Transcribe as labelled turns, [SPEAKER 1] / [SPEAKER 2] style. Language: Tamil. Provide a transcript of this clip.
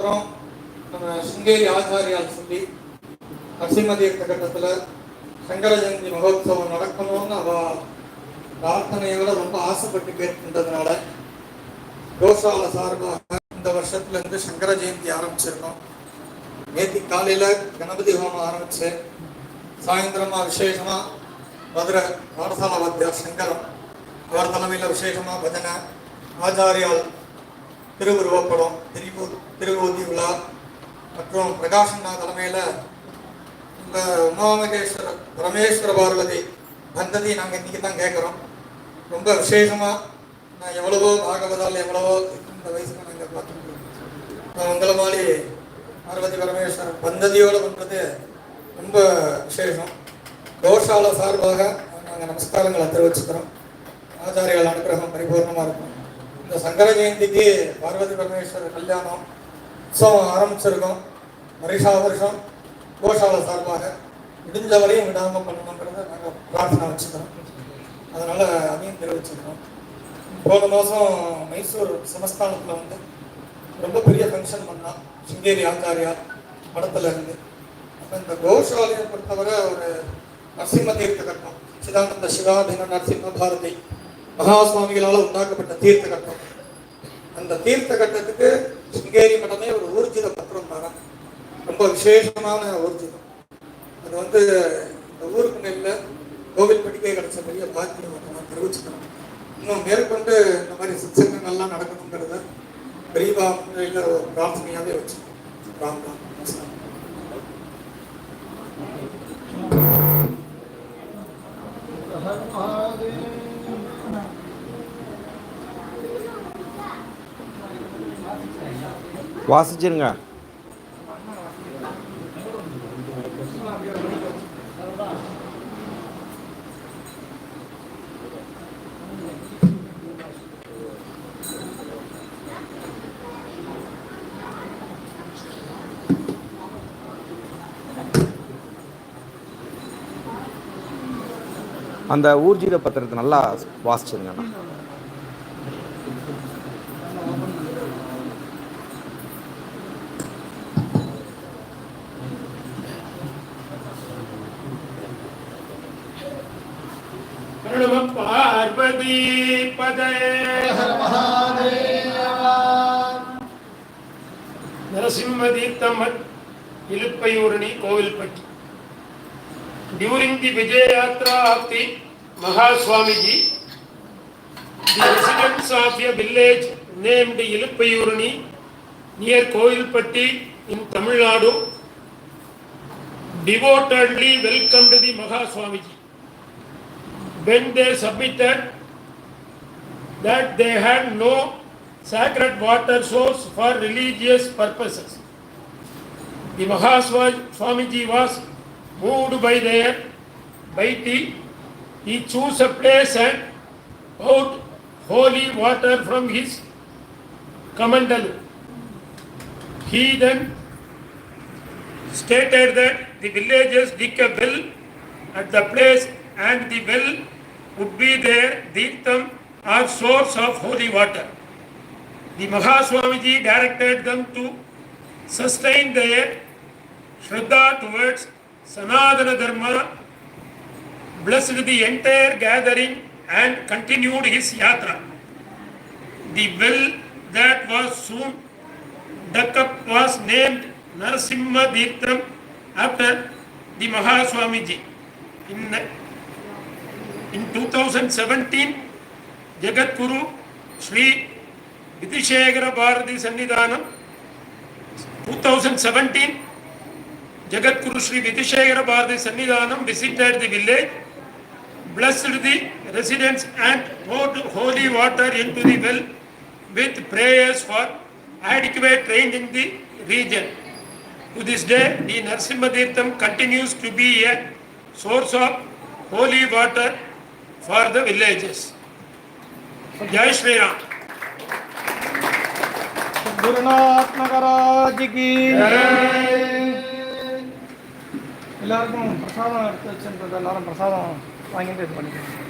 [SPEAKER 1] அப்புறம் நம்ம சுங்கேரி ஆச்சாரியால் சொல்லி நரசிம்மதீர்த்த கட்டத்தில் சங்கர ஜெயந்தி மகோத்சவம் நடக்கணும்னு அவ பிரார்த்தனையோட ரொம்ப ஆசைப்பட்டு கேட்கின்றதுனால கோசால சார்பாக இந்த வருஷத்துல இருந்து சங்கர ஜெயந்தி ஆரம்பிச்சிருக்கோம். நேற்று காலையில கணபதி ஹோமம் ஆரம்பிச்சு சாயந்தரமா விசேஷமா மதுரை பாடசாலா வாத்தியார் சங்கரம் அவர் தலைமையில் விசேஷமா பஜனை ஆச்சாரியால் திருவுருவப்படம் திரு திருவோதி விழா மற்றும் பிரகாஷண்ணா தலைமையில் இந்த உமாமகேஸ்வர பரமேஸ்வர பார்வதி வந்ததை நாங்கள் இன்றைக்கி தான் கேட்குறோம் ரொம்ப விசேஷமாக நான் எவ்வளவோ பாகவதால் எவ்வளவோ இந்த வயசுக்கு நாங்கள் பார்த்துருக்கோம். நான் உங்களை மாதிரி பார்வதி பரமேஸ்வரன் பந்ததியோடு பண்ணுறது ரொம்ப விசேஷம். கோஷால சார்பாக நாங்கள் நமஸ்காரங்களை தெரிவிச்சுக்கிறோம். ஆச்சாரியால் அனுகிரகம் பரிபூர்ணமாக இருக்கும். இந்த சங்கர ஜெயந்திக்கு பார்வதி பரமேஸ்வரர் கல்யாணம் உற்சவம் ஆரம்பிச்சிருக்கோம். வருஷா வருஷம் கோஷால சார்பாக முடிஞ்ச வரையும் விடாமல் பண்ணணுன்றதை நாங்கள் பிரார்த்தனை வச்சுக்கிறோம். அதனால் அதையும் தெரிவிச்சுக்கிறோம். போன மாதம் மைசூர் சமஸ்தானத்தில் வந்து ரொம்ப பெரிய ஃபங்க்ஷன் பண்ணோம் சிங்கேரி ஆச்சாரியா படத்துல இருந்து. அப்போ இந்த கோஷாலையை பொறுத்தவரை ஒரு நரசிம்ம தீர்த்த கட்டம் சிதானந்த சிவாபின நரசிம்ம பாரதி. மகாசுவாமிகளால் உண்டாக்கப்பட்ட தீர்த்த கட்டம். அந்த தீர்த்த கட்டத்துக்கு சிங்கேரி மட்டமே ஒரு ஊர்ஜித பத்திரம் தான். ரொம்ப விசேஷமான ஊர்ஜிதம். அது வந்து இந்த ஊருக்கு நெல்ல கோவில் பட்டிகை கிடைச்ச பெரிய பாக்கியம் அதை நான் தெரிவிச்சுக்கிறேன். இன்னும் மேற்கொண்டு இந்த மாதிரி சித்தங்கள்லாம் நடக்கணுங்கிறத பெரியவா முன்னிலையில் ஒரு பிரார்த்தனையாகவே வச்சுக்கோம் ராம் ராம் நமஸ்காரம்.
[SPEAKER 2] வாசிச்சிருங்க. அந்த ஊர்ஜித பத்திரத்தை நல்லா வாசிச்சிருங்கண்ணா
[SPEAKER 3] நம பார்வதி பதே நரசிம்மதீர்த்தம்மன் Iluppaiyurani Kovilpatti During the Vijayatra of the Mahaswamiji, the residents of a village named ilupayurani near Kovilpatti in Tamil Nadu devotedly welcomed the Mahaswamiji. When they submitted that they had no sacred water source for religious purposes. The Mahaswamiji was moved by their piety. He chose a place and poured holy water from his kamandalu. He then stated that the villagers dig a well at the place and the well would be their Dirtham or source of holy water. The Mahaswamiji directed them to sustain their Shraddha towards Sanatana Dharma, blessed the entire gathering and continued his yatra. The well that was soon dug up was named Narasimha Dirtham after the Mahaswamiji. In in 2017, Jagat Guru Sri Vidishegara Bharati Sannidhanam, 2017, Jagat Guru Sri Vidishegara Bharati Sannidhanam visited the village, blessed the residents and poured holy water into the well with prayers for adequate rain in the region. To this day, the Narasimha Tirtham continues to be a source of holy water for the villages. Jai Shri Ram.
[SPEAKER 1] Guru Nath ki Jai. Ellarkum prasadam eduthu vechirukkaru ellarum prasadam vaangindhu idu pannikkaru.